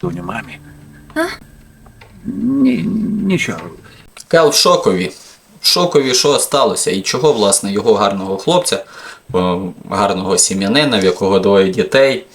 Доню мамі. А? Ні, нічого. Кел в шокові. В шокові, що сталося, і чого, власне, його гарного хлопця, гарного сім'янина, в якого двоє дітей,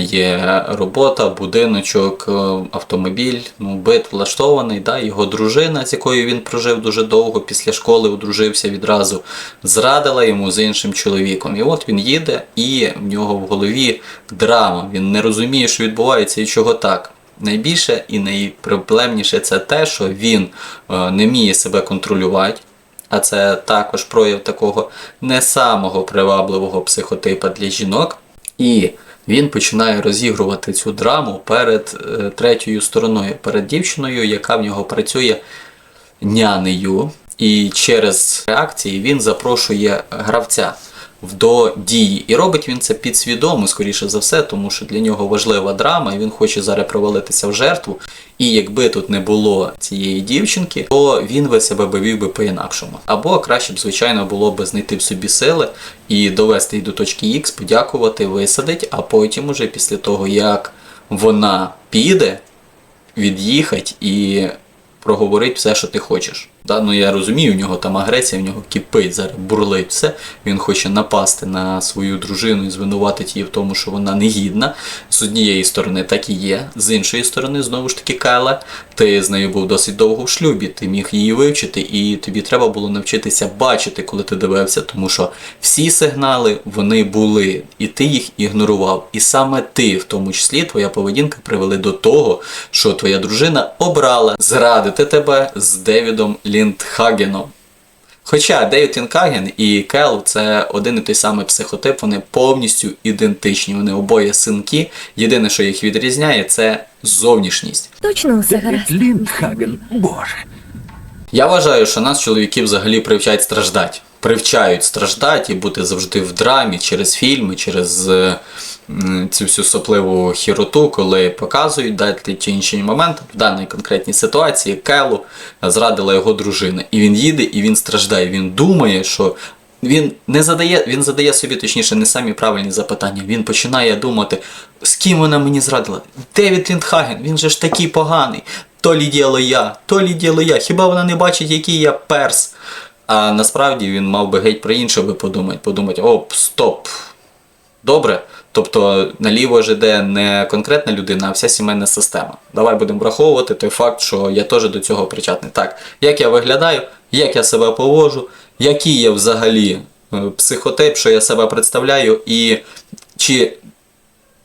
є робота, будиночок, е, автомобіль, ну, бит влаштований, да, його дружина, з якою він прожив дуже довго, після школи одружився відразу, зрадила йому з іншим чоловіком. І от він їде, і в нього в голові драма. Він не розуміє, що відбувається і чого так. Найбільше і найпроблемніше це те, що він е, не вміє себе контролювати, а це також прояв такого не самого привабливого психотипа для жінок. І він починає розігрувати цю драму перед е, третьою стороною, перед дівчиною, яка в нього працює нянею. І через реакції він запрошує гравця до дії. І робить він це підсвідомо, скоріше за все, тому що для нього важлива драма, і він хоче зараз провалитися в жертву. І якби тут не було цієї дівчинки, то він би себе вів би по-інакшому. Або краще б, звичайно, було б знайти в собі сили і довести її до точки Х, подякувати, висадить, а потім, уже після того, як вона піде, від'їхати і проговорити все, що ти хочеш. Да? Ну я розумію, у нього там агресія, в нього кипить, зараз бурлить все. Він хоче напасти на свою дружину і звинуватити її в тому, що вона негідна. З однієї сторони так і є, з іншої сторони, знову ж таки, Кайла, ти з нею був досить довго в шлюбі, ти міг її вивчити, і тобі треба було навчитися бачити, коли ти дивився, тому що всі сигнали вони були, і ти їх ігнорував. І саме ти, в тому числі, твоя поведінка привели до того, що твоя дружина обрала зрадити тебе з Девідом Ліндхагеном. Хоча Девід Лінкаген і Кел це один і той самий психотип, вони повністю ідентичні. Вони обоє синки. Єдине, що їх відрізняє, це зовнішність. Точно усе гаразд. Ліндхаген, боже. Я вважаю, що нас, чоловіків, взагалі привчають страждати. Привчають страждати і бути завжди в драмі через фільми, через е, цю всю сопливу хіроту, коли показують дати чи інші моменти в даній конкретній ситуації Келу зрадила його дружина. І він їде, і він страждає. Він думає, що він не задає, він задає собі точніше не самі правильні запитання. Він починає думати, з ким вона мені зрадила. Девід Ліндхаген, він же ж такий поганий. То лі діло я, то лі діло я. Хіба вона не бачить, який я перс? А насправді він мав би геть про інше би подумати. Подумати, оп, стоп. Добре. Тобто наліво ж не конкретна людина, а вся сімейна система. Давай будемо враховувати той факт, що я теж до цього причетний. Так, як я виглядаю, як я себе поводжу, який я взагалі е, психотип, що я себе представляю, і чи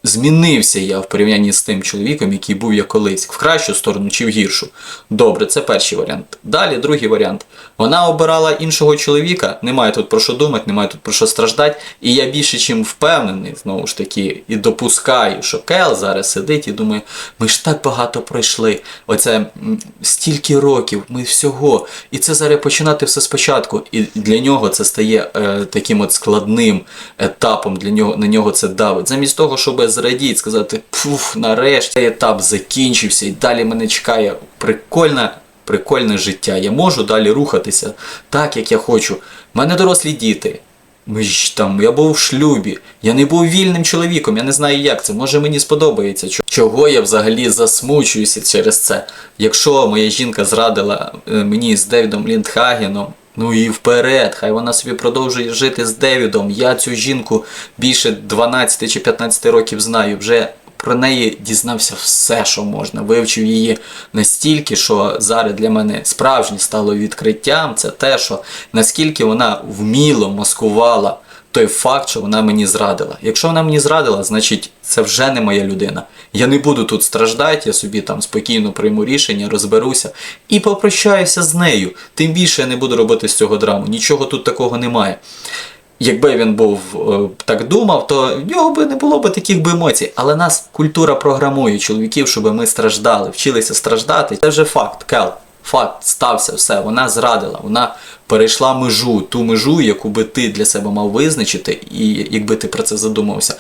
змінився я в порівнянні з тим чоловіком, який був я колись, в кращу сторону чи в гіршу. Добре, це перший варіант. Далі другий варіант. Вона обирала іншого чоловіка, немає тут про що думати, немає тут про що страждати. І я більше чим впевнений, знову ж таки, і допускаю, що Кел зараз сидить і думає, ми ж так багато пройшли. Оце стільки років, ми всього. І це зараз починати все спочатку. І для нього це стає е, таким от складним етапом. Для нього на нього це давить. Замість того, щоб зрадіти, сказати, пуф, нарешті цей етап закінчився, і далі мене чекає прикольна. Прикольне життя. Я можу далі рухатися так, як я хочу. У мене дорослі діти. Ми ж там, я був в шлюбі, я не був вільним чоловіком, я не знаю як це. Може мені сподобається. Чого я взагалі засмучуюся через це? Якщо моя жінка зрадила е, мені з Девідом Ліндхагеном, ну і вперед, хай вона собі продовжує жити з Девідом. Я цю жінку більше 12 чи 15 років знаю. Вже про неї дізнався все, що можна. Вивчив її настільки, що зараз для мене справжнє стало відкриттям. Це те, що наскільки вона вміло маскувала той факт, що вона мені зрадила. Якщо вона мені зрадила, значить це вже не моя людина. Я не буду тут страждати, я собі там спокійно прийму рішення, розберуся і попрощаюся з нею. Тим більше я не буду робити з цього драму. Нічого тут такого немає. Якби він був е, так думав, то в нього би не було б таких би емоцій. Але нас культура програмує чоловіків, щоб ми страждали, вчилися страждати. Це вже факт, Кел. Факт стався, все. Вона зрадила, вона перейшла межу, ту межу, яку би ти для себе мав визначити, і якби ти про це задумався.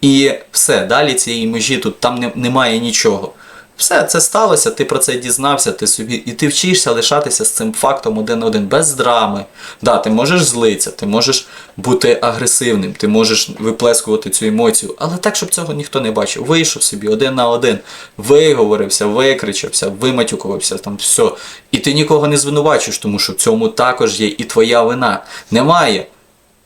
І все, далі цієї межі тут там не, немає нічого. Все, це сталося, ти про це дізнався, ти собі, і ти вчишся лишатися з цим фактом один на один, без драми. Да, ти можеш злитися, ти можеш бути агресивним, ти можеш виплескувати цю емоцію, але так, щоб цього ніхто не бачив. Вийшов собі один на один, виговорився, викричався, виматюкувався, там все. І ти нікого не звинувачуєш, тому що в цьому також є і твоя вина. Немає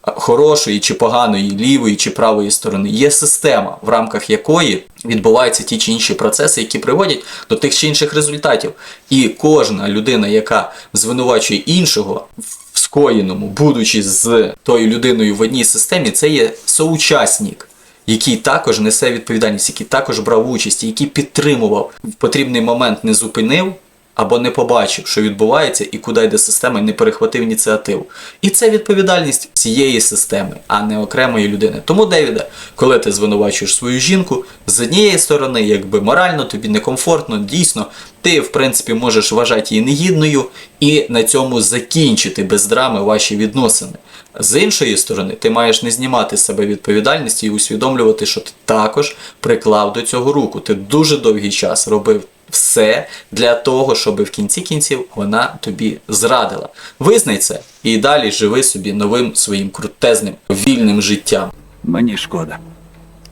хорошої чи поганої, лівої чи правої сторони. Є система, в рамках якої відбуваються ті чи інші процеси, які приводять до тих чи інших результатів. І кожна людина, яка звинувачує іншого в скоєному, будучи з тою людиною в одній системі, це є соучасник. Який також несе відповідальність, який також брав участь, який підтримував в потрібний момент, не зупинив або не побачив, що відбувається і куди йде система, і не перехватив ініціативу. І це відповідальність всієї системи, а не окремої людини. Тому, Девіде, коли ти звинувачуєш свою жінку, з однієї сторони, якби морально тобі некомфортно, дійсно, ти, в принципі, можеш вважати її негідною і на цьому закінчити без драми ваші відносини. З іншої сторони, ти маєш не знімати з себе відповідальності і усвідомлювати, що ти також приклав до цього руку. Ти дуже довгий час робив все для того, щоб в кінці кінців вона тобі зрадила. Визнай це і далі живи собі новим своїм крутезним вільним життям. Мені шкода.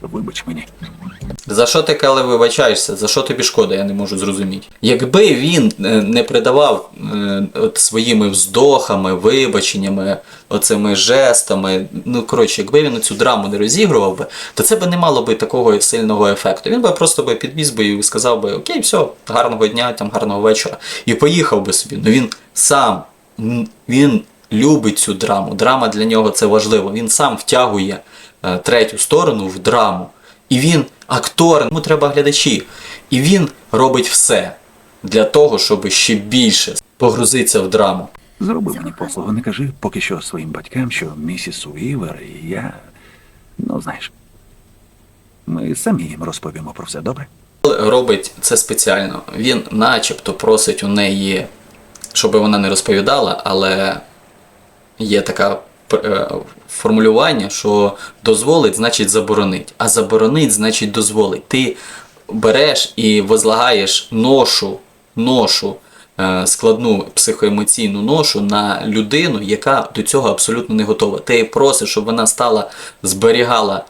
Вибач мені. За що ти, Келе, вибачаєшся? За що тобі шкода, я не можу зрозуміти. Якби він е, не придавав е, от своїми вздохами, вибаченнями, оцими жестами, ну коротше, якби він цю драму не розігрував би, то це би не мало би такого сильного ефекту. Він би просто би підвіз би і сказав би Окей, все, гарного дня, там гарного вечора. І поїхав би собі. Ну він сам він любить цю драму. Драма для нього це важливо. Він сам втягує третю сторону в драму. І він актор, йому треба глядачі. І він робить все для того, щоб ще більше погрузитися в драму. Зроби мені послугу, не кажи поки що своїм батькам, що місіс Уівер і я. Ну, знаєш. Ми самі їм розповімо про все добре. Робить це спеціально. Він начебто просить у неї, щоб вона не розповідала, але є таке формулювання, що дозволить, значить заборонить. А заборонить, значить дозволить. Ти береш і возлагаєш ношу, ношу, е, складну психоемоційну ношу на людину, яка до цього абсолютно не готова. Ти просиш, щоб вона стала, зберігала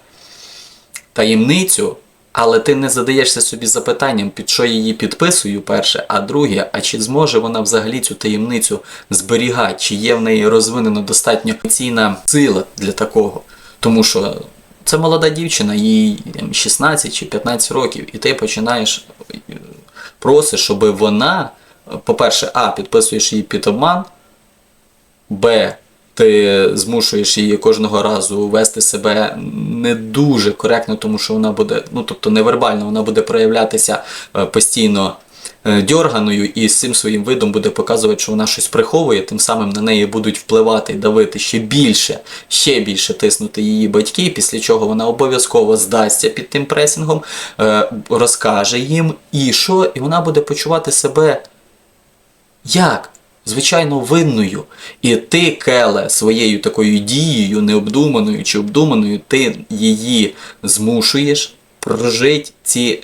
таємницю, але ти не задаєшся собі запитанням, під що її підписую, перше, а друге, а чи зможе вона взагалі цю таємницю зберігати, чи є в неї розвинена достатньо емоційна сила для такого. Тому що це молода дівчина, їй 16 чи 15 років, і ти починаєш е, просиш, щоб вона, по-перше, а, підписуєш її під обман, Б. Ти змушуєш її кожного разу вести себе не дуже коректно, тому що вона буде, ну тобто невербально, вона буде проявлятися е, постійно е, дьорганою і з цим своїм видом буде показувати, що вона щось приховує, тим самим на неї будуть впливати і давити ще більше, ще більше тиснути її батьки, після чого вона обов'язково здасться під тим пресінгом, е, розкаже їм і що, і вона буде почувати себе як? Звичайно, винною. І ти, Келе, своєю такою дією, необдуманою чи обдуманою, ти її змушуєш прожити ці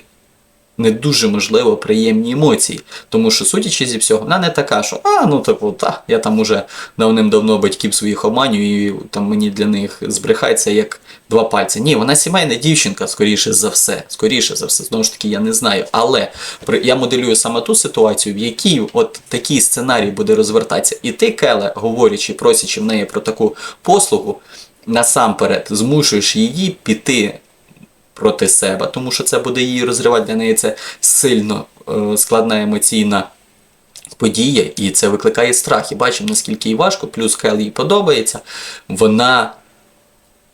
не дуже можливо приємні емоції. Тому що, судячи зі всього, вона не така, що а, ну типу, та, я там уже давним-давно батьків своїх обманюю, і там мені для них збрехається як два пальці. Ні, вона сімейна дівчинка, скоріше за все. Скоріше за все, знову ж таки, я не знаю. Але я моделюю саме ту ситуацію, в якій от такий сценарій буде розвертатися. І ти, Келе, говорячи, просячи в неї про таку послугу, насамперед змушуєш її піти проти себе, тому що це буде її розривати для неї це сильно е, складна емоційна подія, і це викликає страх. І бачимо, наскільки їй важко, плюс Кел їй подобається, вона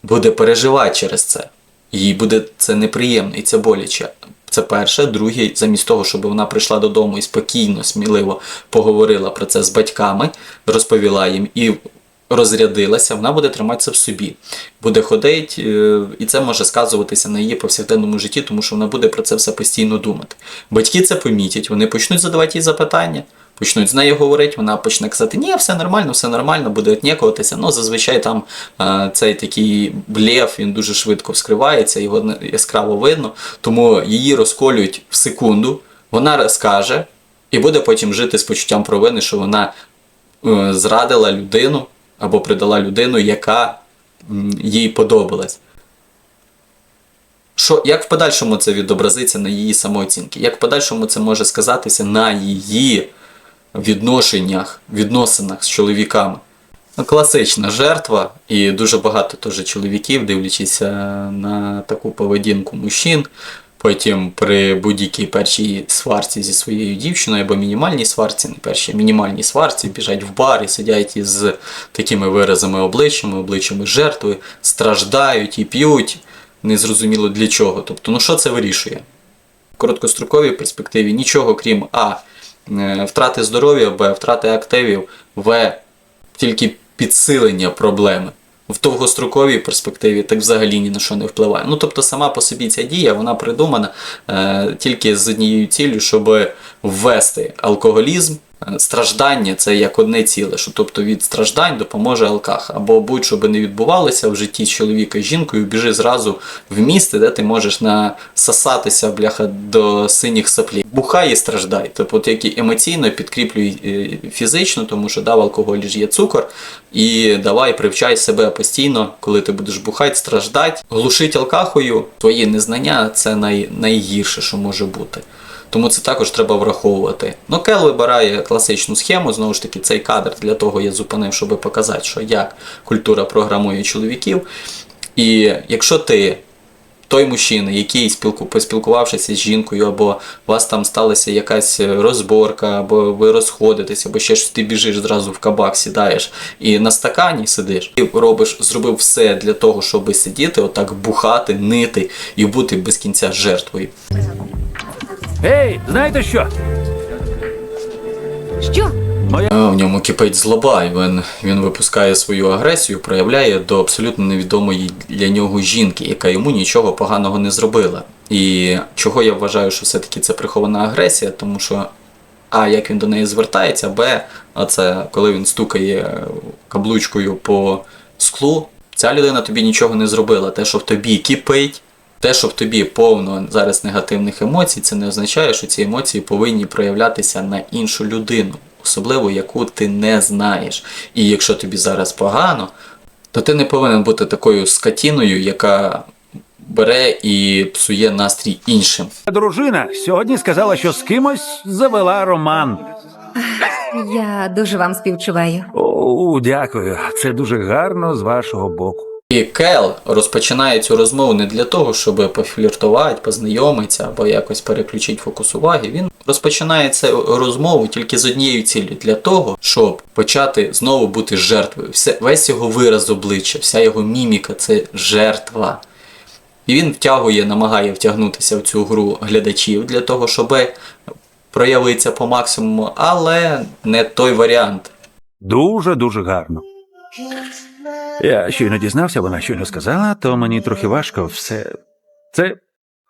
буде переживати через це. Їй буде це неприємно і це боляче. Це перше. Друге, замість того, щоб вона прийшла додому і спокійно, сміливо поговорила про це з батьками, розповіла їм і розрядилася, вона буде триматися в собі. Буде ходити, е, і це може сказуватися на її повсякденному житті, тому що вона буде про це все постійно думати. Батьки це помітять, вони почнуть задавати їй запитання. Почнуть з нею говорити, вона почне казати, ні, все нормально, все нормально, буде отнікуватися. Ну, зазвичай там е, цей такий блєв, він дуже швидко вскривається, його яскраво видно, тому її розколюють в секунду, Вона скаже і буде потім жити з почуттям провини, що вона е, зрадила людину або придала людину, яка їй подобалась. Що, як в подальшому це відобразиться на її самооцінці? Як в подальшому це може сказатися на її відношеннях, відносинах з чоловіками? Ну, класична жертва, і дуже багато теж чоловіків, дивлячись е, на таку поведінку мужчин, потім при будь-якій першій сварці зі своєю дівчиною або мінімальній сварці, не першій мінімальній сварці, біжать в бар і сидять із такими виразами обличчями, обличчями жертви, страждають і п'ють, незрозуміло для чого. Тобто, ну що це вирішує? В короткостроковій перспективі нічого крім А. е, Втрати здоров'я, Б. Втрати активів, В. Тільки підсилення проблеми. В довгостроковій перспективі так взагалі ні на що не впливає. Ну тобто сама по собі ця дія вона придумана е, тільки з однією ціллю, щоб ввести алкоголізм. Е, Страждання це як одне ціле, що тобто від страждань допоможе алках. Або будь-що би не відбувалося в житті з чоловіка і жінкою, біжи зразу в місце, де ти можеш насасатися бляха до синіх саплів. Бухай і страждай. Тобто от як емоційно підкріплюй е, фізично, тому що да, в алкоголі ж є цукор, і давай привчай себе постійно, коли ти будеш бухати, страждати. Глушить алкахою твої незнання це най, найгірше, що може бути. Тому це також треба враховувати. Ну, Кел вибирає класичну схему, знову ж таки, цей кадр для того я зупинив, щоб показати, що як культура програмує чоловіків. І якщо ти той мужчина, який спілку, поспілкувавшися з жінкою, або у вас там сталася якась розборка, або ви розходитесь, або ще щось ти біжиш зразу в кабак, сідаєш і на стакані сидиш, і робиш, зробив все для того, щоб сидіти, отак бухати, нити і бути без кінця жертвою. Ей, знаєте що? Що? А, В ньому кипить злоба, і він, він випускає свою агресію, проявляє до абсолютно невідомої для нього жінки, яка йому нічого поганого не зробила. І чого я вважаю, що все-таки це прихована агресія, тому що А, як він до неї звертається, Б, а це коли він стукає каблучкою по склу, ця людина тобі нічого не зробила. Те, що в тобі кипить, те, що в тобі повно зараз негативних емоцій, це не означає, що ці емоції повинні проявлятися на іншу людину, особливо яку ти не знаєш. І якщо тобі зараз погано, то ти не повинен бути такою скотіною, яка бере і псує настрій іншим. Дружина сьогодні сказала, що з кимось завела роман. Я дуже вам співчуваю. О, дякую. Це дуже гарно з вашого боку. І Кел розпочинає цю розмову не для того, щоб пофліртувати, познайомитися або якось переключити фокус уваги. Він розпочинає цю розмову тільки з однією ціллю для того, щоб почати знову бути жертвою. Все, весь його вираз обличчя, вся його міміка це жертва. І він втягує, намагає втягнутися в цю гру глядачів для того, щоб проявитися по максимуму, але не той варіант. Дуже дуже гарно. Я щойно дізнався, вона щойно сказала, то мені трохи важко все. Це.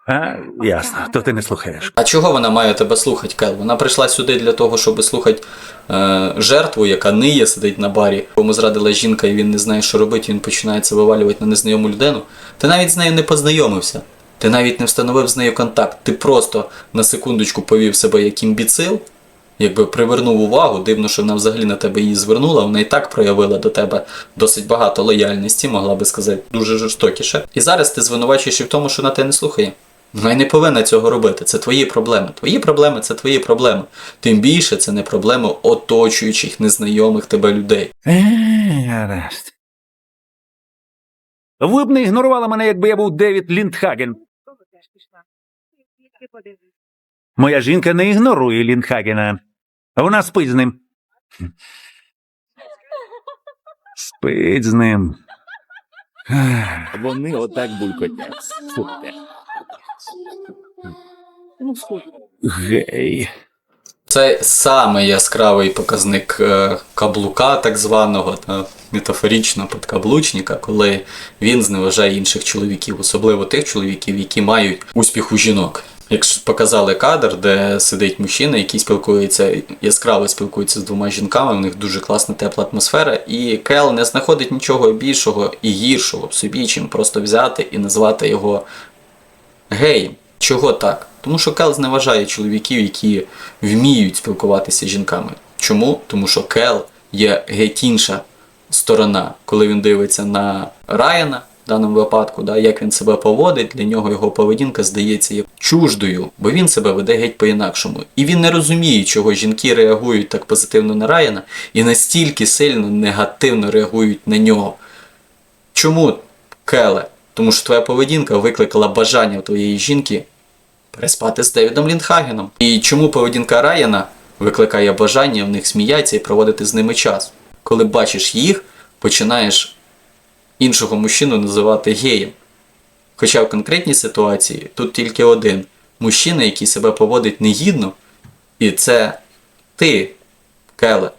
А, ясно, то ти не слухаєш. А чого вона має тебе слухати, Кел? Вона прийшла сюди для того, щоб слухати е, жертву, яка ниє, сидить на барі, кому зрадила жінка, і він не знає, що робити, він починає це вивалювати на незнайому людину. Ти навіть з нею не познайомився. Ти навіть не встановив з нею контакт. Ти просто на секундочку повів себе як імбіцил, якби привернув увагу. Дивно, що вона взагалі на тебе її звернула. Вона і так проявила до тебе досить багато лояльності, могла би сказати, дуже жорстокіше. І зараз ти звинувачуєш її в тому, що вона тебе не слухає. Вона й не повинна цього робити. Це твої проблеми. Твої проблеми це твої проблеми. Тим більше це не проблеми оточуючих, незнайомих тебе людей. Е, гаразд. Ви б не ігнорували мене, якби я був Девід Ліндхаген. Моя жінка не ігнорує Ліндхагена. Вона спить з ним. Спить з ним. Вони отак булькотять. Ну. Гей. Це саме яскравий показник е, каблука, так званого, та метафорично підкаблучника, коли він зневажає інших чоловіків, особливо тих чоловіків, які мають успіх у жінок. Якщо показали кадр, де сидить мужчина, який спілкується, яскраво спілкується з двома жінками, у них дуже класна тепла атмосфера, і Кел не знаходить нічого більшого і гіршого в собі, чим просто взяти і назвати його геєм. Чого так? Тому що Кел зневажає чоловіків, які вміють спілкуватися з жінками. Чому? Тому що Кел є геть інша сторона, коли він дивиться на Райана в даному випадку, да, як він себе поводить, для нього його поведінка здається як чуждою, бо він себе веде геть по-інакшому. І він не розуміє, чого жінки реагують так позитивно на Райана і настільки сильно негативно реагують на нього. Чому, Келе? Тому що твоя поведінка викликала бажання твоєї жінки переспати з Девідом Ліндхагеном. І чому поведінка Райана викликає бажання в них сміятися і проводити з ними час? Коли бачиш їх, починаєш іншого мужчину називати геєм. Хоча в конкретній ситуації тут тільки один мужчина, який себе поводить негідно, і це ти, Келе.